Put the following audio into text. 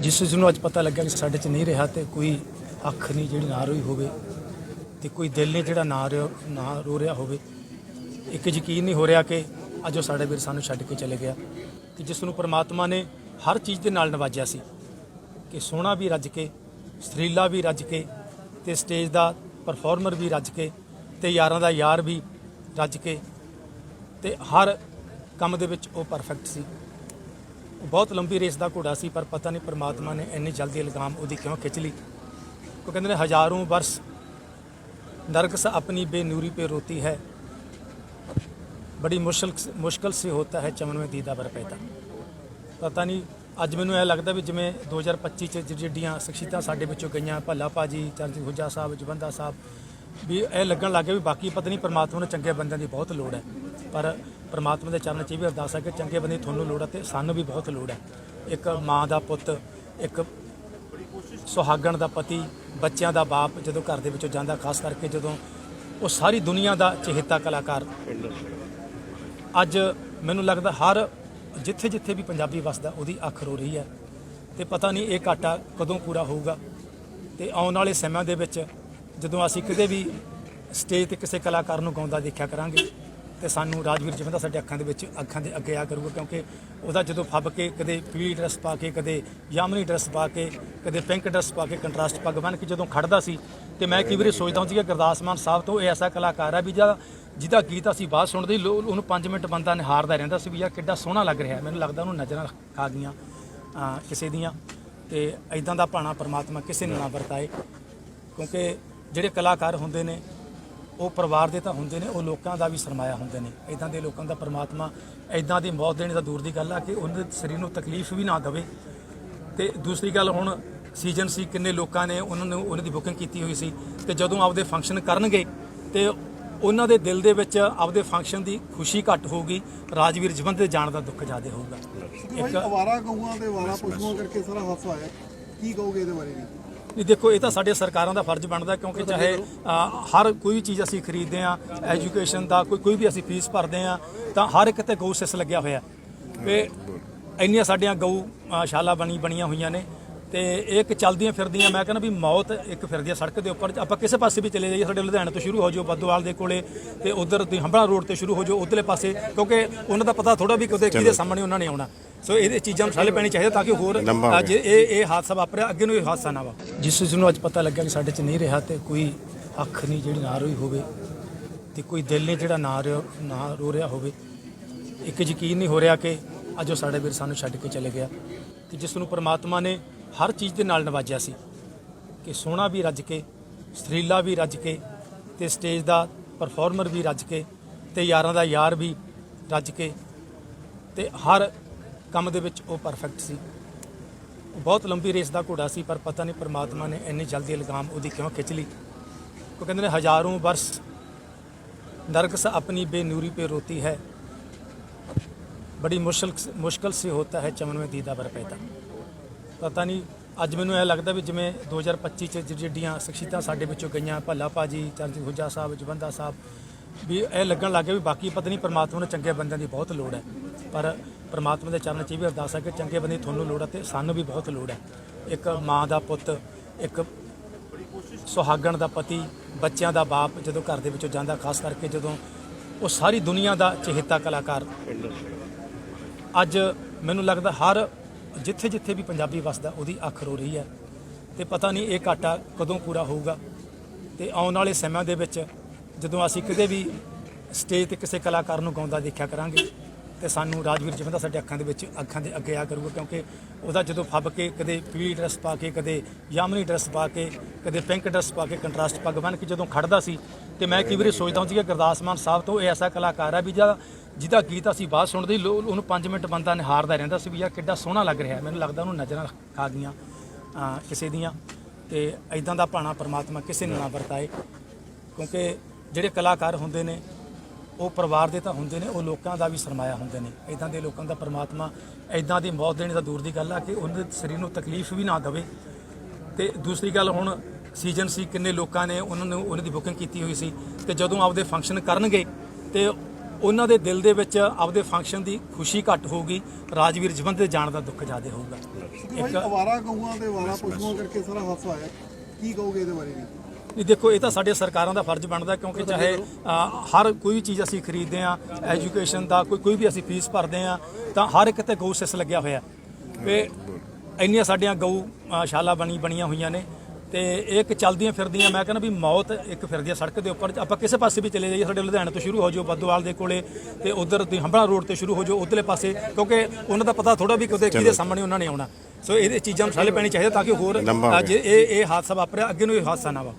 ਜਿਸ ਚੀਜ਼ ਨੂੰ ਅੱਜ ਪਤਾ ਲੱਗਿਆ ਕਿ ਸਾਡੇ 'ਚ ਨਹੀਂ ਰਿਹਾ ਤੇ ਕੋਈ ਅੱਖ ਨਹੀਂ ਜਿਹੜੀ ਨਾ ਰੋਈ ਹੋਵੇ ਤੇ ਕੋਈ ਦਿਲ ਨਹੀਂ ਜਿਹੜਾ ਨਾ ਰਿਓ, ਨਾ ਰੋ ਰਿਹਾ ਹੋਵੇ। ਇੱਕ ਯਕੀਨ ਨਹੀਂ ਹੋ ਰਿਹਾ ਕਿ ਅੱਜ ਉਹ ਸਾਡੇ ਵੀਰ ਸਾਨੂੰ ਛੱਡ ਕੇ ਚਲੇ ਗਿਆ। ਕਿ ਜਿਸ ਨੂੰ ਪ੍ਰਮਾਤਮਾ ਨੇ ਹਰ ਚੀਜ਼ ਦੇ ਨਾਲ ਨਵਾਜਿਆ ਸੀ ਕਿ ਸੋਹਣਾ ਵੀ ਰੱਜ ਕੇ, ਸਰੀਲਾ ਵੀ ਰੱਜ ਕੇ ਤੇ ਸਟੇਜ ਦਾ ਪਰਫਾਰਮਰ ਵੀ ਰੱਜ ਕੇ ਤੇ ਯਾਰਾਂ ਦਾ ਯਾਰ ਵੀ ਰੱਜ ਕੇ ਤੇ ਹਰ ਕੰਮ ਦੇ ਵਿੱਚ ਉਹ ਪਰਫੈਕਟ ਸੀ। ਬਹੁਤ ਲੰਬੀ ਰੇਸ ਦਾ ਘੋੜਾ ਸੀ, ਪਰ ਪਤਾ ਨਹੀਂ ਪਰਮਾਤਮਾ ਨੇ ਇੰਨੀ ਜਲਦੀ ਲਗਾਮ ਉਹਦੀ ਕਿਉਂ ਖਿੱਚ ਲਈ। ਉਹ ਕਹਿੰਦੇ ਨੇ, ਹਜ਼ਾਰੋਂ ਵਰਸ ਨਰਕਸ ਆਪਣੀ ਬੇਨੂਰੀ ਪੇ ਰੋਤੀ ਹੈ। ਬੜੀ ਮੁਸ਼ਕਲ ਮੁਸ਼ਕਲ ਸੀ ਹੋਤਾ ਹੈ ਚਮਨਵੇਂ ਮੇ ਦੀਦਾ ਬਰ ਪੈਦਾ। ਪਤਾ ਨਹੀਂ, ਅੱਜ ਮੈਨੂੰ ਇਹ ਲੱਗਦਾ ਵੀ ਜਿਵੇਂ 2025 ਚ ਜਿੱਡੀਆਂ ਸ਼ਖਸੀਅਤਾਂ ਸਾਡੇ ਵਿੱਚੋਂ ਗਈਆਂ, ਭੱਲਾ ਪਾਜੀ ਚਰਨਜੀਤ ਹੁੱਜਾ ਸਾਹਿਬ, ਜਵੰਦਾ ਸਾਹਿਬ, ਵੀ ਇਹ ਲੱਗਣ ਲੱਗੇ ਵੀ ਬਾਕੀ ਪਤਾ ਨਹੀਂ ਪਰਮਾਤਮਾ ਨੂੰ ਚੰਗੇ ਬੰਦਿਆਂ ਦੀ ਬਹੁਤ ਲੋੜ ਹੈ। ਪਰ ਪ੍ਰਮਾਤਮਾ ਦੇ ਚਰਨ 'ਚ ਇਹ ਵੀ ਅਰਦਾਸ ਹੈ ਕਿ ਚੰਗੇ ਬੰਦੇ ਤੁਹਾਨੂੰ ਲੋੜ ਹੈ ਤੇ ਸਾਨੂੰ ਵੀ ਬਹੁਤ ਲੋੜ ਹੈ। ਇੱਕ ਮਾਂ ਦਾ ਪੁੱਤ, ਇੱਕ ਸੁਹਾਗਣ ਦਾ ਪਤੀ, ਬੱਚਿਆਂ ਦਾ ਬਾਪ ਜਦੋਂ ਘਰ ਦੇ ਵਿੱਚੋਂ ਜਾਂਦਾ, ਖਾਸ ਕਰਕੇ ਜਦੋਂ ਉਹ ਸਾਰੀ ਦੁਨੀਆ ਦਾ ਚਹੇਤਾ ਕਲਾਕਾਰ। ਅੱਜ ਮੈਨੂੰ ਲੱਗਦਾ ਹਰ ਜਿੱਥੇ ਜਿੱਥੇ ਵੀ ਪੰਜਾਬੀ ਵਸਦਾ, ਉਹਦੀ ਅੱਖ ਰੋ ਰਹੀ ਹੈ। ਤੇ ਪਤਾ ਨਹੀਂ ਇਹ ਘਾਟਾ ਕਦੋਂ ਪੂਰਾ ਹੋਊਗਾ। ਤੇ ਆਉਣ ਵਾਲੇ ਸਮਿਆਂ ਦੇ ਵਿੱਚ ਜਦੋਂ ਅਸੀਂ ਕਿਤੇ ਵੀ ਸਟੇਜ ਤੇ ਕਿਸੇ ਕਲਾਕਾਰ ਨੂੰ ਗਾਉਂਦਾ ਦੇਖਿਆ ਕਰਾਂਗੇ ਤੇ ਸਾਨੂੰ ਰਾਜਵੀਰ ਜਿਵੇਂ ਦਾ ਸਾਡੇ ਅੱਖਾਂ ਦੇ ਵਿੱਚ ਅੱਖਾਂ ਦੇ ਅੱਗੇ ਆ ਕਰੂਗਾ ਕਿਉਂਕਿ ਉਹਦਾ ਜਦੋਂ ਫੱਬ ਕੇ ਕਦੇ ਪੀਲੀ ਡਰੈਸ ਪਾ ਕੇ, ਕਦੇ ਯਾਮਨੀ ਡਰੈਸ ਪਾ ਕੇ, ਕਦੇ ਪਿੰਕ ਡਰੈਸ ਪਾ ਕੇ ਕੰਟਰਾਸਟ ਪੱਗ ਬਣ ਕੇ ਜਦੋਂ ਖੜਦਾ ਸੀ ਤੇ ਮੈਂ ਕਈ ਵਾਰੀ ਸੋਚਦਾ ਹੁੰਦਾ ਸੀ ਕਿ ਗੁਰਦਾਸ ਮਾਨ ਸਾਹਿਬ ਤੋਂ ਇਹ ਐਸਾ ਕਲਾਕਾਰ ਹੈ ਵੀ ਜਿਹੜਾ ਜਿਹਦਾ ਗੀਤ ਅਸੀਂ ਬਾਅਦ ਸੁਣਦੇ ਹੀ ਲੋ- ਉਹਨੂੰ 5 ਮਿੰਟ ਬੰਦਾ ਨਿਹਾਰਦਾ ਰਹਿੰਦਾ ਸੀ ਵੀ ਯਾਰ ਕਿੱਡਾ ਸੋਹਣਾ ਲੱਗ ਰਿਹਾ। ਮੈਨੂੰ ਲੱਗਦਾ ਉਹਨੂੰ ਨਜ਼ਰਾਂ ਖਾ ਗਈਆਂ ਕਿਸੇ ਦੀਆਂ। ਤੇ ਐਦਾਂ ਦਾ ਭਾਣਾ ਪਰਮਾਤਮਾ ਕਿਸੇ ਨੂੰ ਨਾ ਵਰਤਾਏ, ਕਿਉਂਕਿ ਜਿਹੜੇ ਕਲਾਕਾਰ ਹੁੰਦੇ ਨੇ ਉਹ ਪਰਿਵਾਰ ਦੇ ਤਾਂ ਹੁੰਦੇ ਨੇ ਉਹ ਲੋਕਾਂ ਦਾ ਵੀ ਸਰਮਾਇਆ ਹੁੰਦੇ ਨੇ। ਐਦਾਂ ਦੇ ਲੋਕਾਂ ਦਾ ਪ੍ਰਮਾਤਮਾ ਐਦਾਂ ਦੀ ਮੌਤ ਦੇਣੀ ਤਾਂ ਦੂਰ ਦੀ ਗੱਲ ਆ ਕਿ ਉਹਨਾਂ ਦੇ ਸਰੀਰ ਨੂੰ ਤਕਲੀਫ ਵੀ ਨਾ ਦੇਵੇ। ਤੇ ਦੂਸਰੀ ਗੱਲ ਹੁਣ ਸੀਜ਼ਨ ਸੀ ਕਿੰਨੇ ਲੋਕਾਂ ਨੇ ਉਹਨਾਂ ਨੂੰ ਉਹਨਾਂ ਦੀ ਬੁਕਿੰਗ ਕੀਤੀ ਹੋਈ ਸੀ ਤੇ ਜਦੋਂ ਆਪਦੇ ਫੰਕਸ਼ਨ ਕਰਨਗੇ ਤੇ ਉਹਨਾਂ ਦੇ ਦਿਲ ਦੇ ਵਿੱਚ ਆਪਦੇ ਫੰਕਸ਼ਨ ਦੀ ਖੁਸ਼ੀ ਘੱਟ ਹੋਊਗੀ ਰਾਜਵੀਰ ਜਵੰਦ ਦੇ ਜਾਣ ਦਾ ਦੁੱਖ ਜ਼ਿਆਦਾ ਹੋਊਗਾ। ਭਾਈ ਅਵਾਰਾ ਗਊਆਂ ਤੇ ਅਵਾਰਾ ਪਸ਼ੂਆਂ ਕਰਕੇ ਸਾਰਾ ਹਾਦਸਾ ਹੋਇਆ। ਕੀ ਕਹੋਗੇ ਇਹਦੇ ਬਾਰੇ ਨਹੀਂ ਦੇਖੋ ਇਹ ਤਾਂ ਸਾਡੇ ਸਰਕਾਰਾਂ ਦਾ ਫਰਜ਼ ਬਣਦਾ ਕਿਉਂਕਿ ਚਾਹੇ ਹਰ ਕੋਈ ਚੀਜ਼ ਅਸੀਂ ਖਰੀਦਦੇ ਆ ਐਜੂਕੇਸ਼ਨ ਦਾ ਕੋਈ ਕੋਈ ਵੀ ਅਸੀਂ ਫੀਸ ਭਰਦੇ ਆ ਤਾਂ ਹਰ ਇੱਕ ਤੇ ਗਊ ਸਿਸ ਲੱਗਿਆ ਹੋਇਆ। ਵੀ ਇੰਨੀਆਂ ਸਾਡੀਆਂ ਗਊ ਸ਼ਾਲਾ ਬਣੀ ਬਣੀਆਂ ਹੋਈਆਂ ਨੇ। ਤੇ ਇਹ ਇੱਕ ਚਲਦੀਆਂ ਫਿਰਦੀਆਂ ਮੈਂ ਕਹਿੰਦਾ ਵੀ ਮੌਤ ਇੱਕ ਫਿਰਦੀ ਆ ਸੜਕ ਦੇ ਉੱਪਰ ਆਪਾਂ ਕਿਸੇ ਪਾਸੇ ਵੀ ਚਲੇ ਜਾਈਏ ਸਾਡੇ ਲੁਧਿਆਣੇ ਤੋਂ ਸ਼ੁਰੂ ਹੋ ਜਾਓ ਬੱਦੋਵਾਲ ਦੇ ਕੋਲੇ ਤੇ ਉਧਰ ਦੀ ਹੰਬੜਾ ਰੋਡ ਤੇ ਸ਼ੁਰੂ ਹੋ ਜਾਓ ਉਧਰਲੇ ਪਾਸੇ ਕਿਉਂਕਿ ਉਹਨਾਂ ਦਾ ਪਤਾ ਥੋੜਾ ਵੀ ਕਦੇ ਕਿਹਦੇ ਸਾਹਮਣੇ ਉਹਨਾਂ ਨੇ ਆਉਣਾ। ਸੋ ਇਹਦੇ ਚੀਜ਼ਾਂ ਨੂੰ ਛਾਲੇ ਪੈਣੀ ਚਾਹੀਦਾ ਤਾਂ ਕਿ ਹੋਰ ਅੱਜ ਇਹ ਇਹ ਹਾਦਸਾ ਵਾਪਰਿਆ ਅੱਗੇ ਨੂੰ ਇਹ ਹਾਦਸਾ ਨਾ ਵਾਪਰੇ। ਜਿਸ ਚੀਜ਼ ਨੂੰ ਅੱਜ ਪਤਾ ਲੱਗਿਆ ਕਿ ਸਾਡੇ 'ਚ ਨਹੀਂ ਰਿਹਾ ਤੇ ਕੋਈ ਅੱਖ ਨਹੀਂ ਜਿਹੜੀ ਨਾ ਰੋਈ ਹੋਵੇ ਤੇ ਕੋਈ ਦਿਲ ਨੇ ਜਿਹੜਾ ਨਾ ਰਿਓ ਨਾ ਰੋ ਰਿਹਾ ਹੋਵੇ। ਇੱਕ ਯਕੀਨ ਨਹੀਂ ਹੋ ਰਿਹਾ ਕਿ ਅੱਜ ਉਹ ਸਾਡੇ ਵੀਰ ਸਾਨੂੰ ਛੱਡ ਕੇ ਚਲੇ ਗਿਆ। ਕਿ ਜਿਸ ਨੂੰ ਪ੍ਰਮਾਤਮਾ ਨੇ ਹਰ ਚੀਜ਼ ਦੇ ਨਾਲ ਨਵਾਜਿਆ ਸੀ ਕਿ ਸੋਹਣਾ ਵੀ ਰੱਜ ਕੇ, ਸਰੀਲਾ ਵੀ ਰੱਜ ਕੇ ਤੇ ਸਟੇਜ ਦਾ ਪਰਫਾਰਮਰ ਵੀ ਰੱਜ ਕੇ ਤੇ ਯਾਰਾਂ ਦਾ ਯਾਰ ਵੀ ਰੱਜ ਕੇ ਤੇ ਹਰ ਕੰਮ ਦੇ ਵਿੱਚ ਉਹ ਪਰਫੈਕਟ ਸੀ। ਬਹੁਤ ਲੰਬੀ ਰੇਸ ਦਾ ਘੋੜਾ ਸੀ, ਪਰ ਪਤਾ ਨਹੀਂ ਪਰਮਾਤਮਾ ਨੇ ਇੰਨੀ ਜਲਦੀ ਲਗਾਮ ਉਹਦੀ ਕਿਉਂ ਖਿੱਚ ਲਈ। ਉਹ ਕਹਿੰਦੇ ਨੇ ਹਜ਼ਾਰੋਂ ਵਰਸ ਨਰਕਸ ਆਪਣੀ ਬੇਨੂਰੀ ਪੇ ਰੋਤੀ ਹੈ। ਬੜੀ ਮੁਸ਼ਕਲ ਮੁਸ਼ਕਲ ਸੀ ਹੋਤਾ ਹੈ ਚਮਨ ਮੇਂ ਦੀਦਾ बर पैदा ਪਤਾ ਨਹੀਂ, ਅੱਜ ਮੈਨੂੰ ਇਹ ਲੱਗਦਾ ਵੀ ਜਿਵੇਂ 2025 ਚ ਜਿਹੜੀਆਂ ਸ਼ਖਸੀਅਤਾਂ ਸਾਡੇ ਵਿੱਚੋਂ ਗਈਆਂ, ਭੱਲਾ ਭਾਜੀ, ਚਰਨਜੀਤ ਹੁਜਾ ਸਾਹਿਬ, ਜਵੰਦਾ ਸਾਹਿਬ, ਵੀ ਇਹ ਲੱਗਣ ਲੱਗੇ ਵੀ ਬਾਕੀ ਪਤਾ ਨਹੀਂ ਪਰਮਾਤਮਾ ਨੂੰ ਚੰਗੇ ਬੰਦਿਆਂ ਦੀ ਬਹੁਤ ਲੋੜ ਹੈ। ਪਰ ਪਰਮਾਤਮਾ ਦੇ ਚਰਨਾਂ 'ਚ ਇਹ ਵੀ ਅਰਦਾਸ ਹੈ ਕਿ ਚੰਗੇ ਬੰਦੇ ਤੁਹਾਨੂੰ ਲੋੜ ਹੈ ਤੇ ਸਾਨੂੰ ਵੀ ਬਹੁਤ ਲੋੜ ਹੈ। ਇੱਕ ਮਾਂ ਦਾ ਪੁੱਤ, ਇੱਕ ਸੁਹਾਗਣ ਦਾ ਪਤੀ, ਬੱਚਿਆਂ ਦਾ ਬਾਪ ਜਦੋਂ ਘਰ ਦੇ ਵਿੱਚੋਂ ਜਾਂਦਾ, ਖਾਸ ਕਰਕੇ ਜਦੋਂ ਉਹ ਸਾਰੀ ਦੁਨੀਆ ਦਾ ਚਹੇਤਾ ਕਲਾਕਾਰ। ਅੱਜ ਮੈਨੂੰ ਲੱਗਦਾ ਹਰ ਜਿੱਥੇ ਜਿੱਥੇ ਵੀ ਪੰਜਾਬੀ ਵਸਦਾ, ਉਹਦੀ ਅੱਖ ਰੋ ਰਹੀ ਹੈ। ਤੇ ਪਤਾ ਨਹੀਂ ਇਹ ਘਾਟਾ ਕਦੋਂ ਪੂਰਾ ਹੋਊਗਾ। ਤੇ ਆਉਣ ਵਾਲੇ ਸਮਾਂ ਦੇ ਵਿੱਚ ਜਦੋਂ ਅਸੀਂ ਕਿਤੇ ਵੀ ਸਟੇਜ ਤੇ ਕਿਸੇ ਕਲਾਕਾਰ ਨੂੰ ਗਾਉਂਦਾ ਦੇਖਿਆ ਕਰਾਂਗੇ ਤੇ ਸਾਨੂੰ ਰਾਜਵੀਰ ਜਿਵੇਂ ਦਾ ਸਾਡੇ ਅੱਖਾਂ ਦੇ ਵਿੱਚ ਅੱਖਾਂ ਦੇ ਅੱਗੇ ਆ ਕਰੂਗਾ ਕਿਉਂਕਿ ਉਹਦਾ ਜਦੋਂ ਫੱਬ ਕੇ ਕਦੇ ਪੀਲੀ ਡਰੈਸ ਪਾ ਕੇ, ਕਦੇ ਯਾਮਨੀ ਡਰੈਸ ਪਾ ਕੇ, ਕਦੇ ਪਿੰਕ ਡਰੈਸ ਪਾ ਕੇ ਕੰਟਰਾਸਟ ਪੱਗ ਬਣ ਕੇ ਜਦੋਂ ਖੜਦਾ ਸੀ ਤੇ ਮੈਂ ਕਈ ਵਾਰੀ ਸੋਚਦਾ ਹੁੰਦਾ ਸੀ ਕਿ ਗੁਰਦਾਸ ਮਾਨ ਸਾਹਿਬ ਤੋਂ ਇਹ ਐਸਾ ਕਲਾਕਾਰ ਹੈ ਵੀ ਜਿਹੜਾ ਜਿਹਦਾ ਗੀਤ ਅਸੀਂ ਬਾਅਦ ਸੁਣਦੇ ਹੀ ਲੋ- ਉਹਨੂੰ 5 ਮਿੰਟ ਬੰਦਾ ਨਿਹਾਰਦਾ ਰਹਿੰਦਾ ਸੀ ਵੀ ਯਾਰ ਕਿੱਡਾ ਸੋਹਣਾ ਲੱਗ ਰਿਹਾ ਮੈਨੂੰ ਲੱਗਦਾ ਉਹਨੂੰ ਨਜ਼ਰਾਂ ਖਾ ਗਈਆਂ ਕਿਸੇ ਦੀਆਂ। ਤੇ ਐਦਾਂ ਦਾ ਭਾਣਾ ਪਰਮਾਤਮਾ ਕਿਸੇ ਨੂੰ ਨਾ ਵਰਤਾਏ, ਕਿਉਂਕਿ ਜਿਹੜੇ ਕਲਾਕਾਰ ਹੁੰਦੇ ਨੇ ਉਹ ਪਰਿਵਾਰ ਦੇ ਤਾਂ ਹੁੰਦੇ ਨੇ ਉਹ ਲੋਕਾਂ ਦਾ ਵੀ ਸਰਮਾਇਆ ਹੁੰਦੇ ਨੇ। ਐਦਾਂ ਦੇ ਲੋਕਾਂ ਦਾ ਪ੍ਰਮਾਤਮਾ ਐਦਾਂ ਦੀ ਮੌਤ ਦੇਣੀ ਤਾਂ ਦੂਰ ਦੀ ਗੱਲ ਆ ਕਿ ਉਹਨਾਂ ਦੇ ਸਰੀਰ ਨੂੰ ਤਕਲੀਫ ਵੀ ਨਾ ਦੇਵੇ। ਤੇ ਦੂਸਰੀ ਗੱਲ ਹੁਣ ਸੀਜ਼ਨ ਸੀ ਕਿੰਨੇ ਲੋਕਾਂ ਨੇ ਉਹਨਾਂ ਨੂੰ ਉਹਨਾਂ ਦੀ ਬੁਕਿੰਗ ਕੀਤੀ ਹੋਈ ਸੀ ਤੇ ਜਦੋਂ ਆਪਦੇ ਫੰਕਸ਼ਨ ਕਰਨਗੇ ਤੇ ਉਹਨਾਂ ਦੇ ਦਿਲ ਦੇ ਵਿੱਚ ਆਪਦੇ ਫੰਕਸ਼ਨ ਦੀ ਖੁਸ਼ੀ ਘੱਟ ਹੋਊਗੀ ਰਾਜਵੀਰ ਜਵੰਦ ਦੇ ਜਾਣ ਦਾ ਦੁੱਖ ਜ਼ਿਆਦਾ ਹੋਊਗਾ। ਭਾਈ ਅਵਾਰਾ ਗਊਆਂ ਦੇ ਵਾਰਾ ਪਸ਼ੂਆਂ ਕਰਕੇ ਸਾਰਾ ਹਾਦਸਾ ਹੋਇਆ ਕੀ ਕਹੋਗੇ ਇਹਦੇ ਬਾਰੇ ਨਹੀਂ ਦੇਖੋ ਇਹ ਤਾਂ ਸਾਡੇ ਸਰਕਾਰਾਂ ਦਾ ਫਰਜ਼ ਬਣਦਾ ਕਿਉਂਕਿ ਚਾਹੇ ਹਰ ਕੋਈ ਵੀ ਚੀਜ਼ ਅਸੀਂ ਖਰੀਦਦੇ ਆ ਐਜੂਕੇਸ਼ਨ ਦਾ ਕੋਈ ਕੋਈ ਵੀ ਅਸੀਂ ਫੀਸ ਭਰਦੇ ਆ ਤਾਂ ਹਰ ਇੱਕ ਤੇ ਗਊ ਸਿਸ ਲੱਗਿਆ ਹੋਇਆ। ਵੀ ਇੰਨੀਆਂ ਸਾਡੀਆਂ ਗਊ ਸ਼ਾਲਾ ਬਣੀ ਬਣੀਆਂ ਹੋਈਆਂ ਨੇ ਤੇ ਇਹ ਇੱਕ ਚਲਦੀਆਂ ਫਿਰਦੀਆਂ ਮੈਂ ਕਹਿੰਦਾ ਵੀ ਮੌਤ ਇੱਕ ਫਿਰਦੀ ਆ ਸੜਕ ਦੇ ਉੱਪਰ ਆਪਾਂ ਕਿਸੇ ਪਾਸੇ ਵੀ ਚਲੇ ਜਾਈਏ ਸਾਡੇ ਲੁਧਿਆਣੇ ਤੋਂ ਸ਼ੁਰੂ ਹੋ ਜਾਓ ਬੱਦੋਵਾਲ ਦੇ ਕੋਲੇ ਤੇ ਉਧਰ ਦੀ ਹੰਬੜਾ ਰੋਡ ਤੇ ਸ਼ੁਰੂ ਹੋ ਜਾਓ ਉਧਰਲੇ ਪਾਸੇ ਕਿਉਂਕਿ ਉਹਨਾਂ ਦਾ ਪਤਾ ਥੋੜਾ ਵੀ ਕਿਤੇ ਕਿਹਦੇ ਸਾਹਮਣੇ ਉਹਨਾਂ ਨੇ ਆਉਣਾ। ਸੋ ਇਹਦੇ ਚੀਜ਼ਾਂ ਨੂੰ ਛਾਲੇ ਪੈਣੀ ਚਾਹੀਦਾ ਤਾਂ ਕਿ ਹੋਰ ਲੰਬਾ ਹੋ ਅ, ਜੇ ਇਹ ਇਹ ਹਾਦਸਾ ਵਾਪਰਿਆ ਅੱਗੇ ਨੂੰ ਇਹ ਹਾਦਸਾ ਨਾ ਵਾਪਰੇ